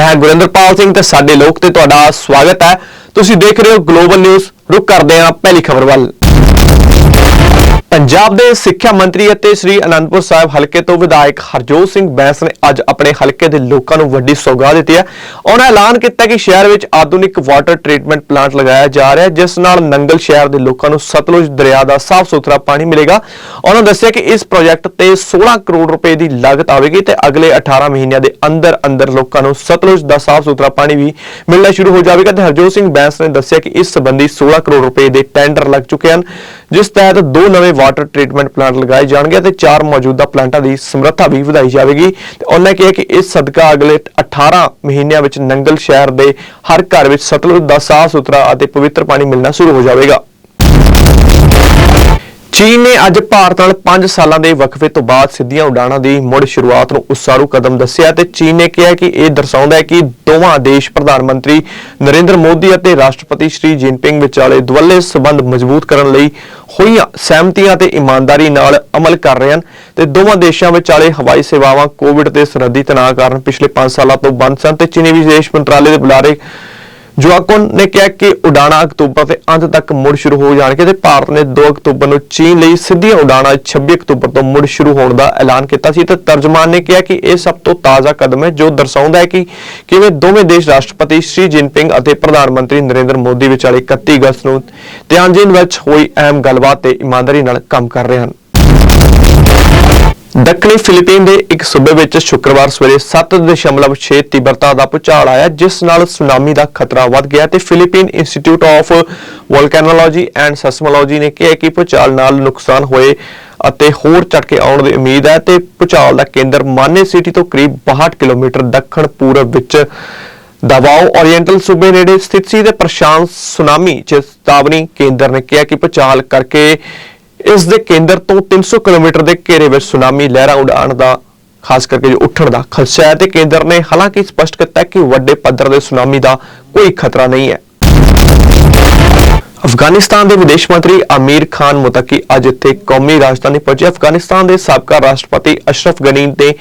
ਮੈਂ ਗੁਰਿੰਦਰਪਾਲ ਸਿੰਘ ਤੇ ਸਾਡੇ ਲੋਕ ਤੇ ਤੁਹਾਡਾ ਸਵਾਗਤ ਹੈ। ਤੁਸੀਂ ਦੇਖ ਰਹੇ ਹੋ ਗਲੋਬਲ ਨਿਊਜ਼ ਰੁਕ ਕਰਦੇ ਹਾਂ ਪਹਿਲੀ ਖਬਰ ਵੱਲ। ਪੰਜਾਬ ਦੇ ਸਿੱਖਿਆ ਮੰਤਰੀ ਅਤੇ ਸ੍ਰੀ ਅਨੰਦਪੁਰ ਸਾਹਿਬ ਹਲਕੇ ਤੋਂ ਵਿਧਾਇਕ ਹਰਜੋਤ ਸਿੰਘ ਬੈਂਸ ਨੇ ਅੱਜ ਆਪਣੇ ਹਲਕੇ ਦੇ ਲੋਕਾਂ ਨੂੰ ਵੱਡੀ ਸੌਗਾਤ ਦਿੱਤੀ ਹੈ। ਉਹਨਾਂ ਐਲਾਨ ਕੀਤਾ ਕਿ ਸ਼ਹਿਰ ਵਿੱਚ ਆਧੁਨਿਕ ਵਾਟਰ ਟ੍ਰੀਟਮੈਂਟ ਪਲਾਂਟ ਲਗਾਇਆ ਜਾ ਰਿਹਾ ਹੈ, ਜਿਸ ਨਾਲ ਨੰਗਲ ਸ਼ਹਿਰ ਦੇ ਲੋਕਾਂ ਨੂੰ ਸਤਲੁਜ ਦਰਿਆ ਦਾ ਸਾਫ਼ ਸੁਥਰਾ ਪਾਣੀ ਮਿਲੇਗਾ। ਉਹਨਾਂ ਦੱਸਿਆ ਕਿ ਇਸ ਪ੍ਰੋਜੈਕਟ ਤੇ 16 ਕਰੋੜ ਰੁਪਏ ਦੀ ਲਾਗਤ ਆਵੇਗੀ ਤੇ ਅਗਲੇ 18 ਮਹੀਨਿਆਂ ਦੇ ਅੰਦਰ ਅੰਦਰ ਲੋਕਾਂ ਨੂੰ ਸਤਲੁਜ ਦਾ ਸਾਫ਼ ਸੁਥਰਾ ਪਾਣੀ ਵੀ ਮਿਲਣਾ ਸ਼ੁਰੂ ਹੋ ਜਾਵੇਗਾ ਤੇ ਹਰਜੋਤ ਸਿੰਘ ਬੈਂਸ ਨੇ ਦੱਸਿਆ ਕਿ ਇਸ ਸੰਬੰਧੀ 16 ਕਰੋੜ ਰੁਪਏ ਦੇ ਟੈਂਡਰ ਲੱਗ ਚੁੱਕੇ ਹਨ, ਜਿਸ ਤਹਿਤ ਦੋ ਨਵੇਂ ਵਾਟਰ ਟ੍ਰੀਟਮੈਂਟ ਪਲਾਂਟ ਲਗਾਏ ਜਾਣਗੇ ਤੇ ਚਾਰ ਮੌਜੂਦਾ ਪਲਾਂਟਾਂ ਦੀ ਸਮਰੱਥਾ ਵੀ ਵਧਾਈ ਜਾਵੇਗੀ। ਤੇ ਉਹਨਾਂ ਕਿਹਾ ਕਿ ਇਸ ਸਦਕਾ ਅਗਲੇ 18 ਮਹੀਨਿਆਂ ਵਿੱਚ ਨੰਗਲ ਸ਼ਹਿਰ ਦੇ ਹਰ ਘਰ ਵਿੱਚ ਸਤਲੁਜ ਦਾ ਸਾਫ਼ ਸੁਥਰਾ ਅਤੇ ਪਵਿੱਤਰ ਪਾਣੀ ਮਿਲਣਾ ਸ਼ੁਰੂ ਹੋ ਜਾਵੇਗਾ। ਚੀਨ ਨੇ ਅੱਜ ਭਾਰਤ ਨਾਲ 5 ਸਾਲਾਂ ਦੇ ਵਕਫੇ ਤੋਂ ਬਾਅਦ ਸਿੱਧੀਆਂ ਉਡਾਣਾਂ ਦੀ ਮੁੜ ਸ਼ੁਰੂਆਤ ਨੂੰ ਉਸਾਰੂ ਕਦਮ ਦੱਸਿਆ ਤੇ ਚੀਨ ਨੇ ਕਿਹਾ ਕਿ ਇਹ ਦਰਸਾਉਂਦਾ ਹੈ ਕਿ ਦੋਵਾਂ ਦੇਸ਼ ਪ੍ਰਧਾਨ ਮੰਤਰੀ ਨਰਿੰਦਰ ਮੋਦੀ ਅਤੇ ਰਾਸ਼ਟਰਪਤੀ ਸ਼੍ਰੀ ਜਿਨਪਿੰਗ ਵਿਚਾਲੇ ਦੁਵੱਲੇ ਸਬੰਧ ਮਜ਼ਬੂਤ ਕਰਨ ਲਈ ਹੋਈਆਂ ਸਹਿਮਤੀਆਂ ਤੇ ਇਮਾਨਦਾਰੀ ਨਾਲ ਅਮਲ ਕਰ ਰਹੇ ਹਨ ਤੇ ਦੋਵਾਂ ਦੇਸ਼ਾਂ ਵਿਚਾਲੇ ਹਵਾਈ ਸੇਵਾਵਾਂ ਕੋਵਿਡ ਤੇ ਸਰਹੱਦੀ ਤਣਾਅ ਕਾਰਨ ਪਿਛਲੇ 5 ਸਾਲਾਂ ਤੋਂ ਬੰਦ ਸਨ ਤੇ ਚੀਨੀ ਵਿਦੇਸ਼ ਮੰਤਰਾਲੇ ਦੇ ਬੁਲਾਰੇ ਜੁਆਕੁਨ ਨੇ ਕਿਹਾ ਕਿ ਉਡਾਣਾਂ ਅਕਤੂਬਰ ਦੇ ਅੰਤ ਤੱਕ ਮੁੜ ਸ਼ੁਰੂ ਹੋ ਜਾਣਗੇ ਤੇ ਭਾਰਤ ਨੇ 2 ਅਕਤੂਬਰ ਨੂੰ ਚੀਨ ਲਈ ਸਿੱਧੀਆਂ ਉਡਾਣਾਂ 26 ਅਕਤੂਬਰ ਤੋਂ ਮੁੜ ਸ਼ੁਰੂ ਹੋਣ ਦਾ ਐਲਾਨ ਕੀਤਾ ਸੀ ਤੇ ਤਰਜਮਾਨ ਨੇ ਕਿਹਾ ਕਿ ਇਹ ਸਭ ਤੋਂ ਤਾਜ਼ਾ ਕਦਮ ਹੈ, ਜੋ ਦਰਸਾਉਂਦਾ ਹੈ ਕਿ ਕਿਵੇਂ ਦੋਵੇਂ ਦੇਸ਼ ਰਾਸ਼ਟਰਪਤੀ ਸ਼ੀ ਜਿਨਪਿੰਗ ਅਤੇ ਪ੍ਰਧਾਨ ਮੰਤਰੀ ਨਰਿੰਦਰ ਮੋਦੀ ਵਿਚਾਲੇ 31 ਅਗਸਤ ਨੂੰ ਤਿਆਨਜਿਨ ਵਿੱਚ ਹੋਈ ਅਹਿਮ ਗੱਲਬਾਤ ਤੇ ਇਮਾਨਦਾਰੀ ਨਾਲ ਕੰਮ ਕਰ ਰਹੇ ਹਨ। ਦੱਖਣੀ ਫਿਲੀਪੀਨ ਦੇ ਇੱਕ ਸੂਬੇ ਵਿੱਚ ਸ਼ੁੱਕਰਵਾਰ ਸਵੇਰੇ 7.6 ਤੀਬਰਤਾ ਦਾ ਭੂਚਾਲ ਆਇਆ, ਜਿਸ ਨਾਲ ਸੁਨਾਮੀ ਦਾ ਖਤਰਾ ਵੱਧ ਗਿਆ ਤੇ Philippine institute of volcanology and seismology ਨੇ ਕਿਹਾ ਕਿ ਭੂਚਾਲ ਨਾਲ ਨੁਕਸਾਨ ਹੋਏ ਅਤੇ ਹੋਰ ਝਟਕੇ ਆਉਣ ਦੀ ਉਮੀਦ ਹੈ ਤੇ ਭੂਚਾਲ ਦਾ ਕੇਂਦਰ ਮਾਨੇ ਸਿਟੀ ਤੋਂ ਕਰੀਬ 62 ਕਿਲੋਮੀਟਰ ਦੱਖਣ ਪੂਰਬ ਵਿੱਚ ਦਬਾਓ ਓਰੀਐਂਟਲ ਸੂਬੇ ਨੇੜੇ ਸਥਿਤ ਸੀ ਤੇ ਪ੍ਰਸ਼ਾਂਤ ਸੁਨਾਮੀ ਚੇਤਾਵਨੀ ਕੇਂਦਰ ਨੇ ਕਿਹਾ ਕਿ ਭੂਚਾਲ ਕਰਕੇ ਇਸ ਦੇ ਕੇਂਦਰ ਤੋਂ 300 ਕਿਲੋਮੀਟਰ ਦੇ ਘੇਰੇ ਵਿੱਚ ਸੁਨਾਮੀ ਲਹਿਰਾਂ ਉਡਾਣ ਦਾ, ਖਾਸ ਕਰਕੇ ਜੋ ਉੱਠਣ ਦਾ ਖਦਸ਼ਾ ਹੈ ਤੇ ਕੇਂਦਰ ਨੇ ਹਾਲਾਂਕਿ ਸਪਸ਼ਟ ਕੀਤਾ ਕਿ ਵੱਡੇ ਪੱਧਰ ਦੇ ਸੁਨਾਮੀ ਦਾ ਕੋਈ ਖਤਰਾ ਨਹੀਂ ਹੈ। ਅਫਗਾਨਿਸਤਾਨ ਦੇ ਵਿਦੇਸ਼ ਮੰਤਰੀ ਅਮੀਰ ਖਾਨ ਮੁਤਕੀ ਅੱਜ ਇੱਥੇ ਕੌਮੀ ਰਾਜਧਾਨੀ ਪਹੁੰਚੇ। ਅਫਗਾਨਿਸਤਾਨ ਦੇ ਸਾਬਕਾ ਰਾਸ਼ਟਰਪਤੀ ਅਸ਼ਰਫ ਗਨੀ ਦੇ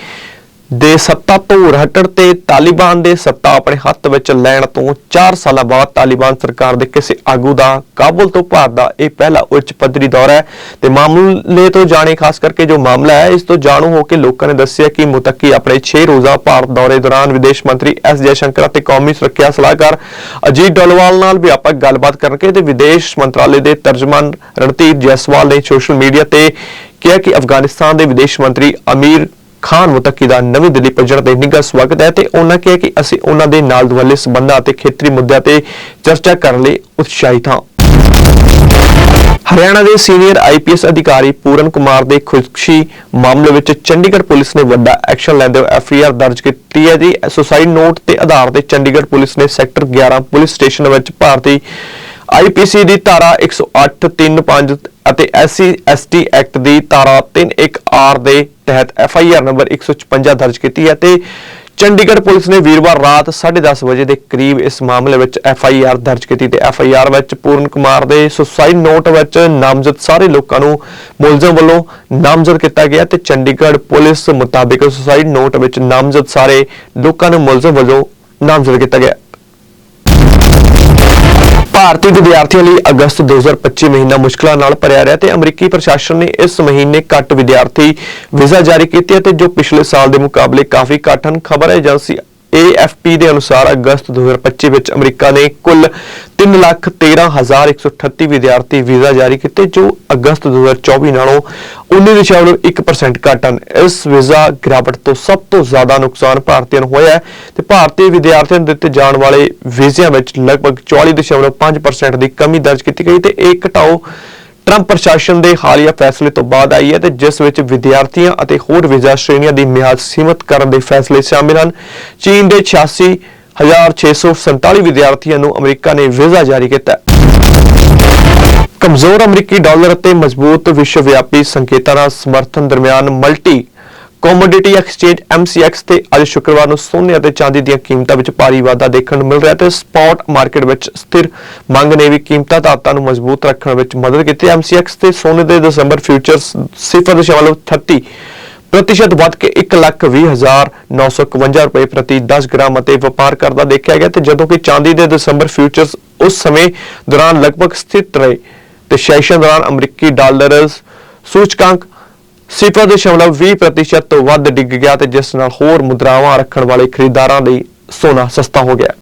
ਦੇ ਸੱਤਾ ਤੋਂ ਹਟਣ ਤੇ ਤਾਲਿਬਾਨ ਦੇ ਸੱਤਾ ਆਪਣੇ ਹੱਥ ਵਿੱਚ ਲੈਣ ਤੋਂ 4 ਸਾਲਾਂ ਬਾਅਦ ਤਾਲਿਬਾਨ ਸਰਕਾਰ ਦੇ ਕਿਸੇ ਆਗੂ ਦਾ ਕਾਬੁਲ ਤੋਂ ਭਾਰਤ ਦਾ ਇਹ ਪਹਿਲਾ ਉੱਚ ਪੱਧਰੀ ਦੌਰਾ ਹੈ। ਤੇ ਮਾਮਲੇ ਤੋਂ ਜਾਣੇ ਖਾਸ ਕਰਕੇ ਜੋ ਮਾਮਲਾ ਹੈ, ਇਸ ਤੋਂ ਜਾਣੂ ਹੋ ਕੇ ਲੋਕਾਂ ਨੇ ਦੱਸਿਆ ਕਿ ਮੁਤੱਕੀ ਆਪਣੇ 6 ਰੋਜ਼ਾ ਭਾਰਤ ਦੌਰੇ ਦੌਰਾਨ ਵਿਦੇਸ਼ ਮੰਤਰੀ ਐਸ ਜੈਸ਼ੰਕਰ ਅਤੇ ਕੌਮੀ ਸੁਰੱਖਿਆ ਸਲਾਹਕਾਰ ਅਜੀਤ ਡੋਲਵਾਲ ਨਾਲ ਵਿਆਪਕ ਗੱਲਬਾਤ ਕਰਨਗੇ ਤੇ ਵਿਦੇਸ਼ ਮੰਤਰਾਲੇ ਦੇ ਤਰਜਮਾਨ ਰਣਧੀਰ ਜੈਸਵਾਲ ਨੇ ਸੋਸ਼ਲ ਮੀਡੀਆ ਤੇ ਕਿਹਾ ਕਿ ਅਫਗਾਨਿਸਤਾਨ ਦੇ ਵਿਦੇਸ਼ ਮੰਤਰੀ ਅਮੀਰ ਖਾਨ ਮੁਤੱਕੀ ਦਾ ਨਵੀਂ ਦਿੱਲੀ ਪਹੁੰਚਣ ਤੇ ਨਿੱਘਾ ਸਵਾਗਤ ਹੈ ਤੇ ਉਹਨਾਂ ਕਿਹਾ ਕਿ ਅਸੀਂ ਉਹਨਾਂ ਦੇ ਨਾਲ ਦੁਵੱਲੇ ਸਬੰਧਾਂ ਅਤੇ ਖੇਤਰੀ ਮੁੱਦਿਆਂ ਤੇ ਚਰਚਾ ਕਰਨ ਲਈ ਉਤਸ਼ਾਹਿਤ ਹਾਂ। ਹਰਿਆਣਾ ਦੇ ਸੀਨੀਅਰ ਆਈਪੀਐਸ ਅਧਿਕਾਰੀ ਪੂਰਨ ਕੁਮਾਰ ਦੇ ਖੁਦਕੁਸ਼ੀ ਮਾਮਲੇ ਵਿੱਚ ਚੰਡੀਗੜ੍ਹ ਪੁਲਿਸ ਨੇ ਵੱਡਾ ਐਕਸ਼ਨ ਲੈਂਦੇ ਹੋਏ ਐਫਆਈਆਰ ਦਰਜ ਕੀਤੀ ਹੈ ਜੀ। ਸੁਸਾਈਡ ਨੋਟ ਤੇ ਆਧਾਰ ਤੇ ਚੰਡੀਗੜ੍ਹ ਪੁਲਿਸ ਨੇ ਸੈਕਟਰ 11 ਪੁਲਿਸ ਸਟੇਸ਼ਨ ਵਿੱਚ ਭਾਰਤੀ ਆਈਪੀਸੀ ਦੀ ਧਾਰਾ 10835 ਅਤੇ ਐਸਸੀ, ਐਸਟੀ ਐਕਟ ਦੀ ਧਾਰਾ 31 ਆਰ ਦੇ ਤਹਿਤ ਐਫਆਈਆਰ ਨੰਬਰ 156 ਦਰਜ ਕੀਤੀ ਹੈ ਤੇ ਚੰਡੀਗੜ੍ਹ ਪੁਲਿਸ ਨੇ ਵੀਰਵਾਰ ਰਾਤ 10:30 ਵਜੇ ਦੇ ਕਰੀਬ ਇਸ ਮਾਮਲੇ ਵਿੱਚ ਐੱਫ ਆਈ ਆਰ ਦਰਜ ਕੀਤੀ ਤੇ ਆਰ ਵਿੱਚ ਪੂਰਨ ਕੁਮਾਰ ਦੇ ਸੁਸਾਈਡ ਨੋਟ ਵਿੱਚ ਨਾਮਜ਼ਦ ਸਾਰੇ ਲੋਕਾਂ ਨੂੰ ਮੁਲਜ਼ਮ ਵੱਲੋਂ ਨਾਮਜ਼ਦ ਕੀਤਾ ਗਿਆ ਤੇ ਚੰਡੀਗੜ੍ਹ ਪੁਲਿਸ ਮੁਤਾਬਿਕ ਸੁਸਾਈਡ ਨੋਟ ਵਿੱਚ ਨਾਮਜ਼ਦ ਸਾਰੇ ਲੋਕਾਂ ਨੂੰ ਮੁਲਜ਼ਮ ਵੱਲੋਂ ਨਾਮਜ਼ਦ ਕੀਤਾ ਗਿਆ। ਭਾਰਤੀ ਵਿਦਿਆਰਥੀਆਂ ਲਈ ਅਗਸਤ 2025 ਮਹੀਨਾ ਮੁਸ਼ਕਲਾਂ ਨਾਲ ਭਰਿਆ ਰਿਹਾ ਤੇ ਅਮਰੀਕੀ ਪ੍ਰਸ਼ਾਸਨ ਨੇ ਇਸ ਮਹੀਨੇ ਘੱਟ ਵਿਦਿਆਰਥੀ ਵੀਜ਼ਾ ਜਾਰੀ ਕੀਤੇ ਅਤੇ ਜੋ ਪਿਛਲੇ ਸਾਲ ਦੇ ਮੁਕਾਬਲੇ ਕਾਫੀ ਘੱਟ ਹਨ। ਖਬਰ ਏਜੰਸੀ AFP ਦੇ ਅਨੁਸਾਰ ਅਗਸਤ 2025 ਵਿੱਚ ਅਮਰੀਕਾ ਨੇ ਕੁੱਲ 313138 ਵਿਦਿਆਰਥੀ ਵੀਜ਼ਾ ਜਾਰੀ ਕੀਤੇ, ਜੋ ਅਗਸਤ 2024 ਨਾਲੋਂ 19.1% ਘੱਟ ਹਨ। ਇਸ ਵੀਜ਼ਾ ਗਿਰਾਵਟ ਤੋਂ ਸਭ ਤੋਂ ਜ਼ਿਆਦਾ ਨੁਕਸਾਨ ਭਾਰਤੀਆਂ ਨੂੰ ਹੋਇਆ ਹੈ ਤੇ ਭਾਰਤੀ ਵਿਦਿਆਰਥੀਆਂ ਨੂੰ ਦਿੱਤੇ ਜਾਣ ਵਾਲੇ ਵੀਜ਼ਿਆਂ ਵਿੱਚ ਲਗਭਗ 44.5% ਦੀ ਕਮੀ ਦਰਜ ਕੀਤੀ ਗਈ ਤੇ ਇਹ ਘਟਾਓ ਟਰੰਪ ਪ੍ਰਸ਼ਾਸਨ ਦੇ ਹਾਲੀਆ ਫੈਸਲੇ ਤੋਂ ਬਾਅਦ ਆਈ ਹੈ ਤੇ ਜਿਸ ਵਿੱਚ ਵਿਦਿਆਰਥੀਆਂ ਅਤੇ ਹੋਰ ਵੀਜ਼ਾ ਸ਼੍ਰੇਣੀਆਂ ਦੀ ਮਿਆਦ ਸੀਮਤ ਕਰਨ ਦੇ ਫੈਸਲੇ ਸ਼ਾਮਿਲ ਹਨ। ਚੀਨ ਦੇ 86647 ਵਿਦਿਆਰਥੀਆਂ ਨੂੰ ਅਮਰੀਕਾ ਨੇ ਵੀਜ਼ਾ ਜਾਰੀ ਕੀਤਾ ਕਮਜ਼ੋਰ ਅਮਰੀਕੀ ਡਾਲਰ ਅਤੇ ਮਜ਼ਬੂਤ ਵਿਸ਼ਵਵਿਆਪੀ ਸੰਕੇਤਾਂ ਨਾਲ ਸਮਰਥਨ ਦਰਮਿਆਨ ਮਲਟੀ ਕਮੋਡਿਟੀ ਐਕਸਚੇਂਜ MCX ਤੇ ਅੱਜ ਸ਼ੁੱਕਰਵਾਰ ਨੂੰ ਸੋਨੇ ਅਤੇ ਚਾਂਦੀ ਦੀਆਂ ਕੀਮਤਾਂ ਵਿੱਚ ਭਾਰੀ ਵਾਧਾ ਦੇਖਣ ਨੂੰ ਮਿਲ ਰਿਹਾ ਤੇ ਸਪੌਟ ਮਾਰਕੀਟ ਵਿੱਚ ਸਥਿਰ ਮੰਗ ਨੇ ਵੀ ਕੀਮਤਾਂ ਧਾਤਾਂ ਨੂੰ ਮਜ਼ਬੂਤ ਰੱਖਣ ਵਿੱਚ ਮਦਦ ਕੀਤੀ। MCX ਤੇ ਸੋਨੇ ਦੇ ਦਸੰਬਰ ਫਿਊਚਰਸ 0.30 ਪ੍ਰਤੀਸ਼ਤ ਵੱਧ ਕੇ 1,20,951 ਰੁਪਏ ਪ੍ਰਤੀ 10 ਗ੍ਰਾਮ ਅਤੇ ਵਪਾਰ ਕਰਦਾ ਦੇਖਿਆ ਗਿਆ ਤੇ ਜਦੋਂ ਕਿ ਚਾਂਦੀ ਦੇ ਦਸੰਬਰ ਫਿਊਚਰਸ ਉਸ ਸਮੇਂ ਦੌਰਾਨ ਲਗਭਗ ਸਥਿਰ ਰਹੇ ਤੇ ਸੈਸ਼ਨ ਦੌਰਾਨ ਅਮਰੀਕੀ ਡਾਲਰ ਸੂਚਕਾਂਕ 0.20 ਪ੍ਰਤੀਸ਼ਤ ਤੋਂ ਵੱਧ ਡਿੱਗ ਗਿਆ ਤੇ ਜਿਸ ਨਾਲ ਹੋਰ ਮੁਦਰਾਵਾਂ ਰੱਖਣ ਵਾਲੇ ਖਰੀਦਦਾਰਾਂ ਲਈ ਸੋਨਾ ਸਸਤਾ ਹੋ ਗਿਆ।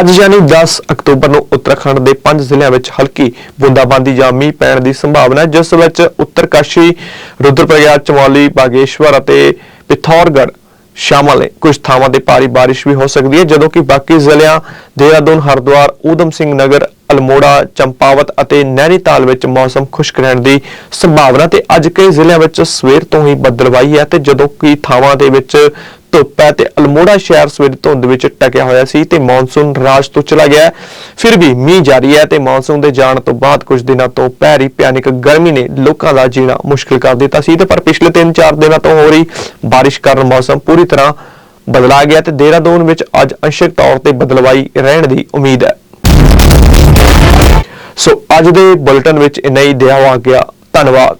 ਅੱਜ ਯਾਨੀ 10 ਅਕਤੂਬਰ ਨੂੰ ਉੱਤਰਾਖੰਡ ਦੇ ਪੰਜ ਜ਼ਿਲ੍ਹਿਆਂ ਵਿੱਚ ਹਲਕੀ ਬੂੰਦਾਬਾਂਦੀ ਜਾਂ ਮੀਂਹ ਪੈਣ ਦੀ ਸੰਭਾਵਨਾ ਹੈ, ਜਿਸ ਵਿੱਚ ਉੱਤਰਕਾਸ਼ੀ ਰੁਦਰਪ੍ਰਯਾਗ ਚਮੋਲੀ, ਬਾਗੇਸ਼ਵਰ ਅਤੇ ਪਿਥੌਰਗੜ੍ਹ ਸ਼ਾਮਲ ਨੇ ਕੁਝ ਥਾਵਾਂ ਤੇ ਭਾਰੀ ਬਾਰਿਸ਼ ਵੀ ਹੋ ਸਕਦੀ ਹੈ, ਜਦੋਂ ਕਿ ਬਾਕੀ ਜ਼ਿਲ੍ਹਿਆਂ ਦੇਹਰਾਦੂਨ, ਹਰਿਦੁਆਰ, ਊਧਮ ਸਿੰਘ ਨਗਰ, ਅਲਮੋੜਾ, ਚੰਪਾਵਤ ਅਤੇ ਨੈਣੀਤਾਲ ਵਿੱਚ ਮੌਸਮ ਖੁਸ਼ਕ ਰਹਿਣ ਦੀ ਸੰਭਾਵਨਾ ਤੇ ਅੱਜ ਕਈ ਜ਼ਿਲ੍ਹਿਆਂ ਵਿੱਚ ਸਵੇਰ ਤੋਂ ਹੀ ਬੱਦਲਵਾਈ ਹੈ ਤੇ ਜਦੋਂ ਕਿ ਥਾਵਾਂ ਦੇ ਵਿੱਚ ਧੁੱਪ ਹੈ ਤੇ ਅਲਮੋੜਾ ਸ਼ਹਿਰ ਸਵੇਰ ਧੁੰਦ ਵਿੱਚ ਟਕਿਆ ਹੋਇਆ ਸੀ ਤੇ ਮੌਨਸੂਨ ਰਾਜ ਤੋਂ ਚਲਾ ਗਿਆ ਫਿਰ ਵੀ ਮੀਂਹ ਜਾਰੀ ਹੈ ਤੇ ਮੌਨਸੂਨ ਦੇ ਜਾਣ ਤੋਂ ਬਾਅਦ ਕੁਝ ਦਿਨਾਂ ਤੋਂ ਪੈ ਰਹੀ ਭਿਆਨਕ ਗਰਮੀ ਨੇ ਲੋਕਾਂ ਦਾ ਜੀਣਾ ਮੁਸ਼ਕਿਲ ਕਰ ਦਿੱਤਾ ਸੀ ਤੇ ਪਰ ਪਿਛਲੇ 3-4 ਦਿਨਾਂ ਤੋਂ ਹੋ ਰਹੀ ਬਾਰਿਸ਼ ਕਾਰਨ ਮੌਸਮ ਪੂਰੀ ਤਰ੍ਹਾਂ ਬਦਲਾ ਗਿਆ ਤੇ ਦੇਹਰਾਦੂਨ ਵਿੱਚ ਅੱਜ ਅੰਸ਼ਕ ਤੌਰ ਤੇ ਬਦਲਵਾਈ ਰਹਿਣ ਦੀ ਉਮੀਦ ਹੈ। ਸੋ ਅੱਜ ਦੇ ਬੁਲੇਟਿਨ ਵਿੱਚ ਇੰਨਾ ਹੀ। ਦਿਆ ਗਿਆ। ਧੰਨਵਾਦ।